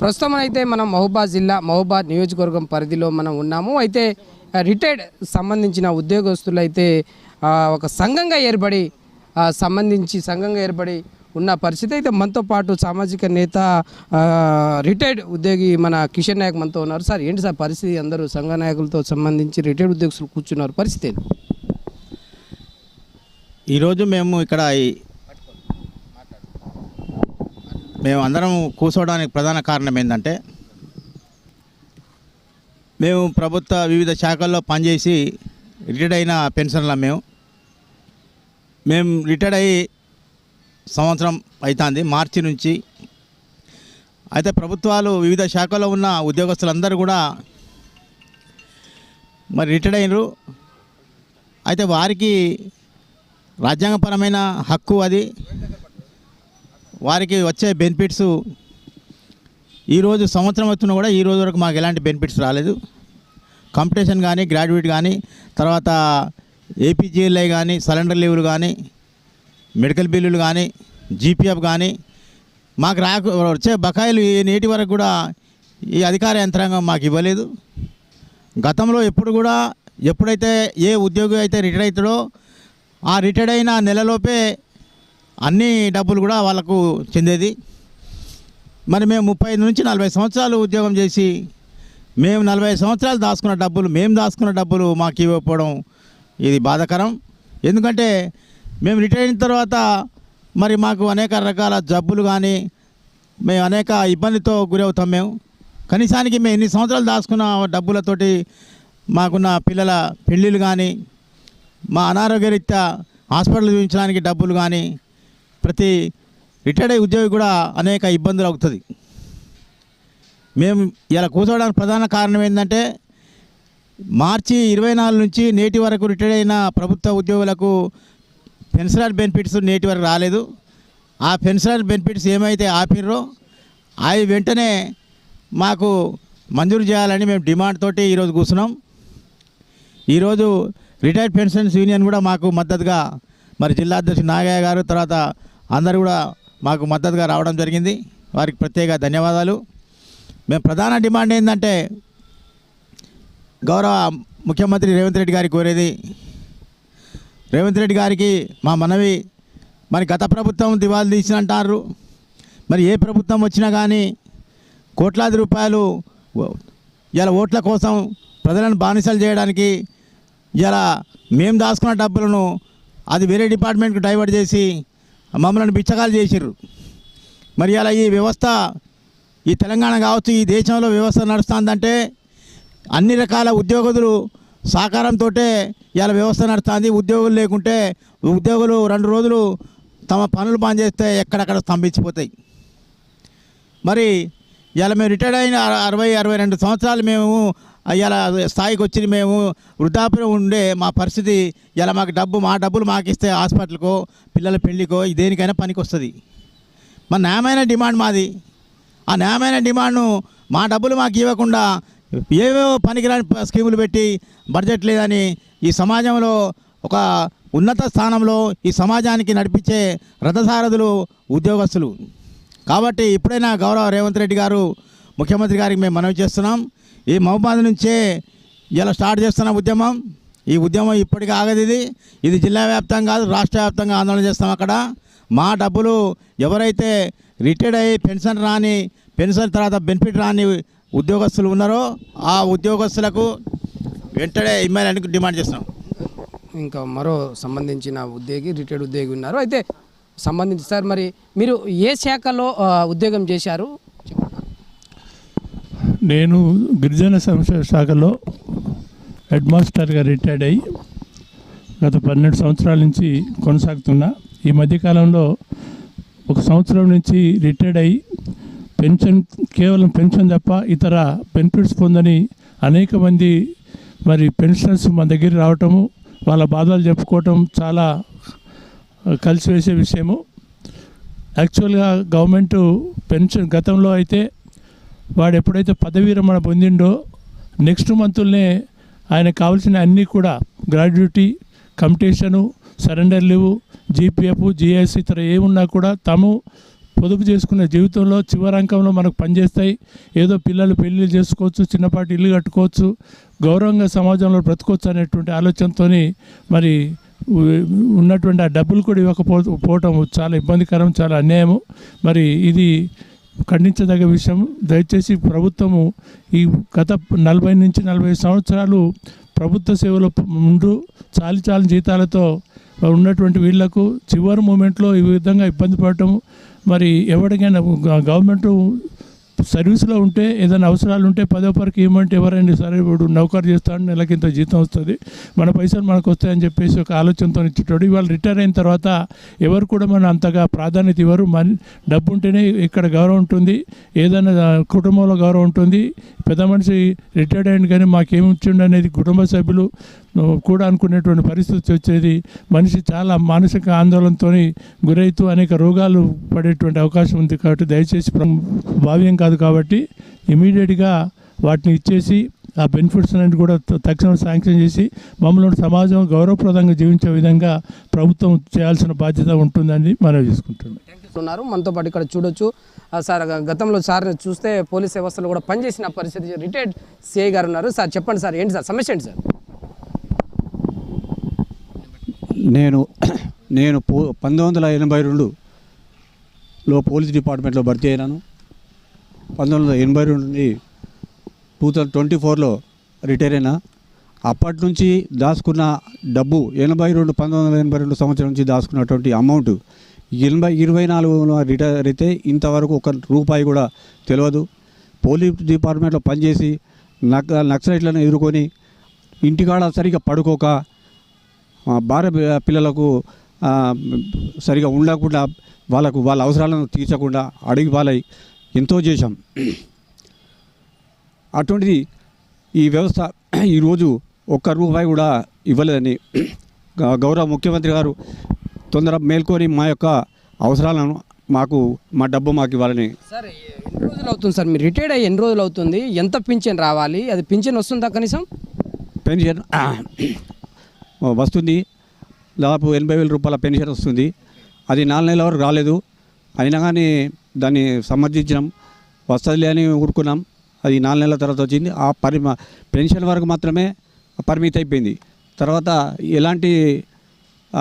ప్రస్తుతం అయితే మనం మహబూబాద్ జిల్లా మహబూబాద్ నియోజకవర్గం పరిధిలో మనం ఉన్నాము. అయితే రిటైర్డ్ సంబంధించిన ఉద్యోగస్తులు అయితే ఒక సంఘంగా ఏర్పడి సంబంధించి సంఘంగా ఏర్పడి ఉన్న పరిస్థితి. అయితే మనతో పాటు సామాజిక నేత రిటైర్డ్ ఉద్యోగి మన కిషన్ నాయక్ మనతో ఉన్నారు. సార్ ఏంటి సార్ పరిస్థితి? అందరూ సంఘ నాయకులతో సంబంధించి రిటైర్డ్ ఉద్యోగస్తులు కూర్చున్నారు. పరిస్థితి ఈరోజు మేము ఇక్కడ మేము అందరం కూర్చోవడానికి ప్రధాన కారణం ఏంటంటే మేము ప్రభుత్వ వివిధ శాఖల్లో పనిచేసి రిటైర్డ్ అయిన పెన్షన్ల మేము. మేము రిటైర్డ్ అయ్యి సంవత్సరం అవుతుంది మార్చి నుంచి. అయితే ప్రభుత్వాలు వివిధ శాఖల్లో ఉన్న ఉద్యోగస్తులందరూ కూడా మరి రిటైర్డ్ అయినరు. అయితే వారికి రాజ్యాంగపరమైన హక్కు అది. వారికి వచ్చే బెనిఫిట్స్ ఈరోజు సంవత్సరం అవుతున్నా కూడా ఈ రోజు వరకు మాకు ఎలాంటి బెనిఫిట్స్ రాలేదు. కాంపిటీషన్ కానీ గ్రాడ్యుయేట్ కానీ తర్వాత ఏపీజీఎల్ఐ కానీ సరెండర్ లీవులు కానీ మెడికల్ బిల్లులు కానీ జీపీఎఫ్ కానీ మాకు రాక వచ్చే బకాయిలు నేటి వరకు కూడా ఈ అధికార యంత్రాంగం మాకు ఇవ్వలేదు. గతంలో ఎప్పుడు కూడా ఎప్పుడైతే ఏ ఉద్యోగి అయితే రిటైర్ అవుతాడో ఆ రిటైర్డ్ అయిన నెలలోపే అన్ని డబ్బులు కూడా వాళ్ళకు చెందేది. మరి మేము ముప్పై నుంచి నలభై సంవత్సరాలు ఉద్యోగం చేసి మేము నలభై సంవత్సరాలు దాచుకున్న డబ్బులు మేము దాచుకున్న డబ్బులు మాకు ఇవ్వకపోవడం ఇది బాధాకరం. ఎందుకంటే మేము రిటైర్ అయిన తర్వాత మరి మాకు అనేక రకాల జబ్బులు కానీ మేము అనేక ఇబ్బందితో గురవుతాం మేము. కనీసానికి మేము ఎన్ని సంవత్సరాలు దాచుకున్న డబ్బులతోటి మాకున్న పిల్లల పెళ్ళిళ్ళు కానీ మా అనారోగ్యరీత్యా హాస్పిటల్ చూపించడానికి డబ్బులు కానీ ప్రతి రిటైర్డ్ అయ్యే ఉద్యోగి కూడా అనేక ఇబ్బందులు అవుతుంది. మేము ఇలా కూర్చోవడానికి ప్రధాన కారణం ఏంటంటే మార్చి ఇరవై నాలుగు నుంచి నేటి వరకు రిటైర్ అయిన ప్రభుత్వ ఉద్యోగులకు పెన్షనర్ బెనిఫిట్స్ నేటి వరకు రాలేదు. ఆ పెన్షనర్ బెనిఫిట్స్ ఏమైతే ఆపిర్రో అవి వెంటనే మాకు మంజూరు చేయాలని మేము డిమాండ్ తోటి ఈరోజు కూర్చున్నాం. ఈరోజు రిటైర్డ్ పెన్షన్స్ యూనియన్ కూడా మాకు మద్దతుగా మరి జిల్లా అధ్యక్షుడు నాగయ్య గారు తర్వాత అందరూ కూడా మాకు మద్దతుగా రావడం జరిగింది. వారికి ప్రత్యేక ధన్యవాదాలు. మేము ప్రధాన డిమాండ్ ఏంటంటే గౌరవ ముఖ్యమంత్రి రేవంత్ రెడ్డి గారికి కోరేది. రేవంత్ రెడ్డి గారికి మా మనవి మరి గత ప్రభుత్వం దివాళీ తీసినంటారు. మరి ఏ ప్రభుత్వం వచ్చినా కానీ కోట్లాది రూపాయలు ఇలా ఓట్ల కోసం ప్రజలను బానిసలు చేయడానికి ఇలా మేము దాచుకున్న డబ్బులను అది వేరే డిపార్ట్మెంట్కి డైవర్ట్ చేసి మమ్మల్ని బిచ్చగాలు చేసిర్రు. మరి ఇలా ఈ వ్యవస్థ ఈ తెలంగాణ కావచ్చు ఈ దేశంలో వ్యవస్థ నడుస్తుందంటే అన్ని రకాల ఉద్యోగులు సహకారంతో ఇలా వ్యవస్థ నడుస్తుంది. ఉద్యోగులు లేకుంటే ఉద్యోగులు రెండు రోజులు తమ పనులు పనిచేస్తే చేస్తే స్తంభించిపోతాయి. మరి ఇలా మేము రిటైర్డ్ అయిన అరవై అరవై రెండు సంవత్సరాలు మేము ఇలా స్థాయికి వచ్చి మేము. వృద్ధాప్యం ఉండే మా పరిస్థితి ఇలా మాకు డబ్బు మా డబ్బులు మాకు ఇస్తే హాస్పిటల్కో పిల్లల పెళ్ళికో దేనికైనా పనికి వస్తుంది. మా న్యాయమైన డిమాండ్ మాది. ఆ న్యాయమైన డిమాండ్ను మా డబ్బులు మాకు ఇవ్వకుండా ఏవేవో పనికిరాని స్కీములు పెట్టి బడ్జెట్ లేదని ఈ సమాజంలో ఒక ఉన్నత స్థానంలో ఈ సమాజానికి నడిపించే రథసారథులు ఉద్యోగస్తులు. కాబట్టి ఇప్పుడైనా గౌరవ రేవంత్ రెడ్డి గారు ముఖ్యమంత్రి గారికి మేము మనవి చేస్తున్నాం. ఈ మహబాద్ నుంచే ఇలా స్టార్ట్ చేస్తున్న ఉద్యమం. ఈ ఉద్యమం ఇప్పటికీ ఆగదు ఇది. ఇది జిల్లా వ్యాప్తంగా కాదు రాష్ట్ర వ్యాప్తంగా ఆందోళన చేస్తాం అక్కడ. మా డబ్బులు ఎవరైతే రిటైర్డ్ అయ్యి పెన్షన్ రాని పెన్షన్ తర్వాత బెనిఫిట్ రాని ఉద్యోగస్తులు ఉన్నారో ఆ ఉద్యోగస్తులకు వెంటనే ఇమ్మని డిమాండ్ చేస్తున్నాం. ఇంకా మరో సంబంధించిన ఉద్యోగి రిటైర్డ్ ఉద్యోగి ఉన్నారు. అయితే సంబంధించి సార్ మరి మీరు ఏ శాఖలో ఉద్యోగం చేశారు? నేను గిరిజన సంక్షేమ శాఖలో హెడ్ మాస్టర్గా రిటైర్డ్ అయ్యి గత పన్నెండు సంవత్సరాల నుంచి కొనసాగుతున్నా. ఈ మధ్యకాలంలో ఒక సంవత్సరం నుంచి రిటైర్డ్ అయ్యి పెన్షన్ కేవలం పెన్షన్ తప్ప ఇతర బెనిఫిట్స్ పొందని అనేక మంది మరి పెన్షనర్స్ మన దగ్గర రావటము వాళ్ళ బాధలు చెప్పుకోవటం చాలా కలిసివేసే విషయము. యాక్చువల్గా గవర్నమెంట్ పెన్షన్ గతంలో అయితే వాడు ఎప్పుడైతే పదవీ విరమణ పొందిండో నెక్స్ట్ మంత్లోనే ఆయన కావాల్సిన అన్నీ కూడా gratuity competition surrender leave GPF GS ఇతర ఏమున్నా కూడా తాము పొదుపు చేసుకునే జీవితంలో చివరంకంలో మనకు పనిచేస్తాయి. ఏదో పిల్లలు పెళ్ళి చేసుకోవచ్చు చిన్నపాటి ఇల్లు కట్టుకోవచ్చు గౌరవంగా సమాజంలో బ్రతకొచ్చు అనేటువంటి ఆలోచనతో మరి ఉన్నటువంటి ఆ డబ్బులు కూడా ఇవ్వకపో పోవటం చాలా ఇబ్బందికరం చాలా అన్యాయము. మరి ఇది ఖండించదగ్గ విషయం దయచేసి ప్రభుత్వము ఈ గత నలభై నుంచి నలభై సంవత్సరాలు ప్రభుత్వ సేవలో ముందు చాలి చాలి జీతాలతో ఉన్నటువంటి వీళ్ళకు చివరి మూమెంట్లో ఈ విధంగా ఇబ్బంది పడటం. మరి ఎవరికైనా గవర్నమెంట్ సర్వీస్లో ఉంటే ఏదైనా అవసరాలు ఉంటే పదో పరికి ఇవ్వమంటే ఎవరైనా సరే ఇప్పుడు నౌకరు చేస్తాడు నెలకి ఇంత జీతం వస్తుంది. మన పైసలు మనకు వస్తాయని చెప్పేసి ఒక ఆలోచనతో ఇచ్చేటోడు. ఇవాళ రిటైర్ అయిన తర్వాత ఎవరు కూడా మన అంతగా ప్రాధాన్యత ఇవ్వరు. మన డబ్బు ఉంటేనే ఇక్కడ గౌరవం ఉంటుంది. ఏదైనా కుటుంబంలో గౌరవం ఉంటుంది. పెద్ద మనిషి రిటైర్డ్ అయ్యింది కానీ మాకేమి ఇచ్చిండు అనేది కుటుంబ సభ్యులు కూడా అనుకునేటువంటి పరిస్థితి వచ్చేది. మనిషి చాలా మానసిక ఆందోళనతో గురైతూ అనేక రోగాలు పడేటువంటి అవకాశం ఉంది కాబట్టి దయచేసి భావ్యం కాదు కాబట్టి ఇమీడియట్గా వాటిని ఇచ్చేసి ఆ బెనిఫిట్స్ అనేది కూడా తక్షణం శాంక్షన్ చేసి మమ్మల్ని సమాజం గౌరవప్రదంగా జీవించే విధంగా ప్రభుత్వం చేయాల్సిన బాధ్యత ఉంటుందని మనం చేసుకుంటున్నాం. ఉన్నారు. మనతో పాటు ఇక్కడ చూడొచ్చు. ఆ, సార్ గతంలో సార్ చూస్తే పోలీస్ వ్యవస్థలో కూడా పనిచేసిన పరిస్థితి రిటైర్డ్ సిఐ గారు ఉన్నారు. సార్ చెప్పండి సార్ ఏంటి సార్ సమస్య ఏంటి సార్? నేను నేను పో పంతొమ్మిది వందల ఎనభై రెండులో పోలీస్ డిపార్ట్మెంట్లో భర్తీ అయినాను. పంతొమ్మిది వందల ఎనభై రెండు నుండి టూ థౌజండ్ ట్వంటీ ఫోర్లో రిటైర్ అయినా. అప్పటి నుంచి దాచుకున్న డబ్బు ఎనభై రెండు పంతొమ్మిది వందల ఎనభై రెండు సంవత్సరం నుంచి దాచుకున్నటువంటి అమౌంట్ ఎనభై ఇరవై నాలుగులో రిటైర్ అయితే ఇంతవరకు ఒక రూపాయి కూడా తెలియదు పోలీస్ డిపార్ట్మెంట్లో పనిచేసి నక్ నక్సలైట్లను ఎదుర్కొని ఇంటికాడ సరిగ్గా పడుకోక భార్య పిల్లలకు సరిగా ఉండకుండా వాళ్ళకు వాళ్ళ అవసరాలను తీర్చకుండా అడిగి వాళ్ళై ఎంతో చేశాం. అటువంటిది ఈ వ్యవస్థ ఈరోజు ఒక్క రూపాయి కూడా ఇవ్వలేదని గౌరవ ముఖ్యమంత్రి గారు తొందర మేల్కొని మా యొక్క అవసరాలను మాకు మా డబ్బు మాకు ఇవ్వాలని. సార్ ఎన్ని రోజులు అవుతుంది సార్? మీరు రిటైర్డ్ అయ్యి ఎన్ని రోజులు అవుతుంది? ఎంత పింఛన్ రావాలి? అది పింఛన్ వస్తుందా కనీసం? పెన్షన్ వస్తుంది. దాదాపు ఎనభై వేల రూపాయల పెన్షన్ వస్తుంది. అది నాలుగు నెలల వరకు రాలేదు. అయినా కానీ దాన్ని సమర్థించినాం. వస్తుంది అని ఊరుకున్నాం. అది నాలుగు నెలల తర్వాత వచ్చింది. ఆ పరిమ పెన్షన్ వరకు మాత్రమే పరిమితి అయిపోయింది. తర్వాత ఎలాంటి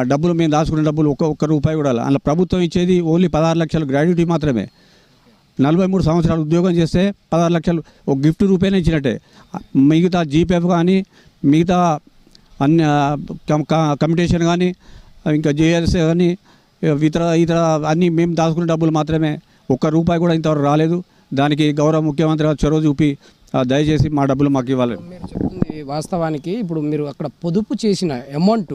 డబ్బులు మేము దాచుకున్న డబ్బులు ఒక్క ఒక్క రూపాయి కూడా అలా. ప్రభుత్వం ఇచ్చేది ఓన్లీ పదహారు లక్షలు గ్రాడ్యుటీ మాత్రమే. నలభై మూడు సంవత్సరాలు ఉద్యోగం చేస్తే పదహారు లక్షలు ఒక గిఫ్ట్ రూపాయనే ఇచ్చినట్టే. మిగతా జీపీఎఫ్ కానీ మిగతా అన్ని కమిటేషన్ కానీ ఇంకా జేఎస్ కానీ ఇతర ఇతర అన్నీ మేము దాచుకునే డబ్బులు మాత్రమే. ఒక్క రూపాయి కూడా ఇంతవరకు రాలేదు. దానికి గౌరవ ముఖ్యమంత్రి గారు చొరవ చూపి దయచేసి మా డబ్బులు మాకు ఇవ్వాలి. మీరు చెప్తుంది వాస్తవానికి ఇప్పుడు మీరు అక్కడ పొదుపు చేసిన అమౌంట్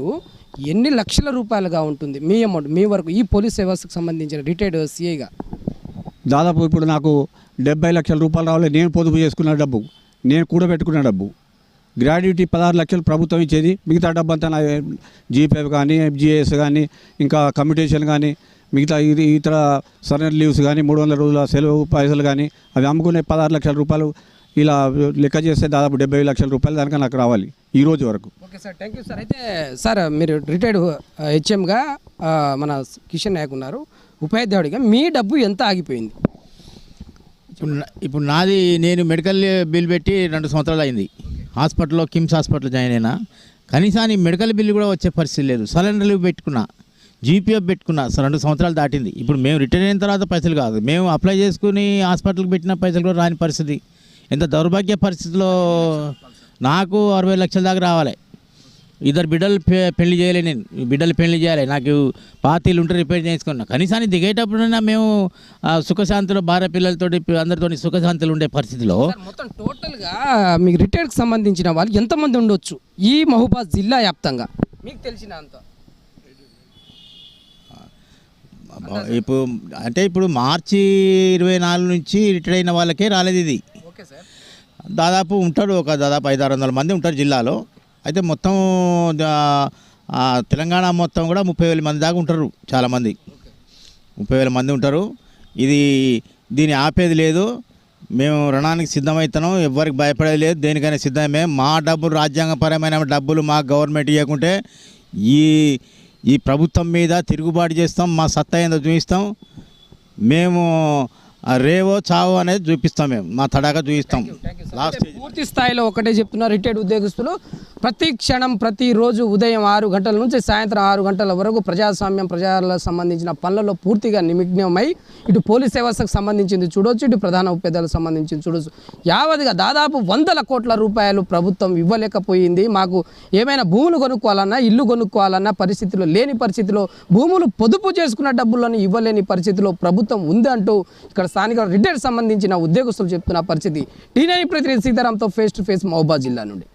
ఎన్ని లక్షల రూపాయలుగా ఉంటుంది? మీ అమౌంట్ మీ వరకు ఈ పోలీస్ వ్యవస్థకు సంబంధించిన రిటైర్డ్ సిఐగా దాదాపు ఇప్పుడు నాకు డెబ్బై లక్షల రూపాయలు రావాలి. నేను పొదుపు చేసుకున్న డబ్బు. నేను కూడబెట్టుకున్న డబ్బు. గ్రాడ్యుటీ పదహారు లక్షలు ప్రభుత్వం ఇచ్చేది. మిగతా డబ్బు అంతా నా జీపీఎఫ్ కానీ జిఎస్ కానీ ఇంకా కమ్యూటేషన్ కానీ మిగతా ఇది ఇతర సరెండర్ లీవ్స్ కానీ మూడు వందల రోజుల సెలవు పైసలు కానీ అవి అమ్ముకునే పదహారు లక్షల రూపాయలు ఇలా లెక్క చేస్తే దాదాపు డెబ్బై లక్షల రూపాయలు దానిక నాకు రావాలి ఈ రోజు వరకు. Okay sir thank you sir. అయితే సార్ మీరు రిటైర్డ్ హెచ్ఎంగా మన కిషన్ నాయక్ ఉన్నారు. ఉపాధ్యాయుడిగా మీ డబ్బు ఎంత ఆగిపోయింది? ఇప్పుడు నాది నేను మెడికల్ బిల్ పెట్టి రెండు సంవత్సరాలు అయింది. హాస్పిటల్లో కిమ్స్ హాస్పిటల్ జాయిన్ అయినా కనీసాన్ని మెడికల్ బిల్లు కూడా వచ్చే పరిస్థితి లేదు. సలెండర్లు పెట్టుకున్నా జీపీఎఫ్ పెట్టుకున్నా రెండు సంవత్సరాలు దాటింది. ఇప్పుడు మేము రిటైర్ అయిన తర్వాత పైసలు కాదు. మేము అప్లై చేసుకుని హాస్పిటల్కి పెట్టిన పైసలు కూడా రాని పరిస్థితి. ఎంత దౌర్భాగ్య పరిస్థితిలో నాకు అరవై లక్షల దాకా రావాలి. ఇద్దరు బిడ్డలు పెళ్ళి చేయలే నేను. బిడ్డలు పెళ్ళి చేయాలి. నాకు పాతీలు ఉంటే రిపేర్ చేసుకున్నా. కనీసానికి దిగేటప్పుడైనా మేము సుఖశాంతిలో భార్య పిల్లలతోటి అందరితో సుఖశాంతులు ఉండే పరిస్థితిలో మొత్తం టోటల్గా మీకు రిటైర్డ్కి సంబంధించిన వాళ్ళు ఎంతమంది ఉండొచ్చు? ఈ మహబూబాద్ జిల్లా వ్యాప్తంగా. మీకు తెలిసిన అంత. ఇప్పుడు అంటే ఇప్పుడు మార్చి ఇరవై నాలుగు నుంచి రిటైర్ అయిన వాళ్ళకే రాలేదు ఇది. Okay sir. దాదాపు ఉంటారు ఒక దాదాపు ఐదు ఆరు వందల మంది ఉంటారు జిల్లాలో. అయితే మొత్తం తెలంగాణ మొత్తం కూడా ముప్పై వేల మంది దాకా ఉంటారు చాలామంది. ముప్పై వేల మంది ఉంటారు. ఇది దీన్ని ఆపేది లేదు. మేము రుణానికి సిద్ధమవుతున్నాం ఎవరికి భయపడేది లేదు. దేనికైనా సిద్ధమే. మా డబ్బులు రాజ్యాంగపరమైన డబ్బులు మా గవర్నమెంట్ ఇవ్వకుంటే ఈ ఈ ప్రభుత్వం మీద తిరుగుబాటు చేస్తాం. మా సత్తా ఏందో చూపిస్తాం. మేము రేవో చావో అనేది చూపిస్తాం మేము. మా తడాగా చూపిస్తాం. లాస్ట్ పూర్తి స్థాయిలో ఒకటే చెప్తున్నా రిటైర్డ్ ఉద్యోగస్తులు. ప్రతి క్షణం ప్రతిరోజు ఉదయం ఆరు గంటల నుంచి సాయంత్రం ఆరు గంటల వరకు ప్రజాస్వామ్యం ప్రజలకు సంబంధించిన పనులలో పూర్తిగా నిమగ్నమై ఇటు పోలీస్ వ్యవస్థకు సంబంధించింది చూడొచ్చు ఇటు ప్రధాన ఉపేదాలకు సంబంధించింది చూడొచ్చు. యావదిగా దాదాపు వందల కోట్ల రూపాయలు ప్రభుత్వం ఇవ్వలేకపోయింది. మాకు ఏమైనా భూములు కొనుక్కోవాలన్నా ఇల్లు కొనుక్కోవాలన్నా పరిస్థితిలో లేని పరిస్థితిలో భూములు పొదుపు చేసుకున్న డబ్బులను ఇవ్వలేని పరిస్థితిలో ప్రభుత్వం ఉందంటూ ఇక్కడ స్థానిక రిటైర్ సంబంధించిన ఉద్యోగస్తులు చెప్తున్న పరిస్థితి. టీనై ప్రతినిధి సీతారాంతో ఫేస్ టు ఫేస్ మహబాద్ జిల్లా నుండి.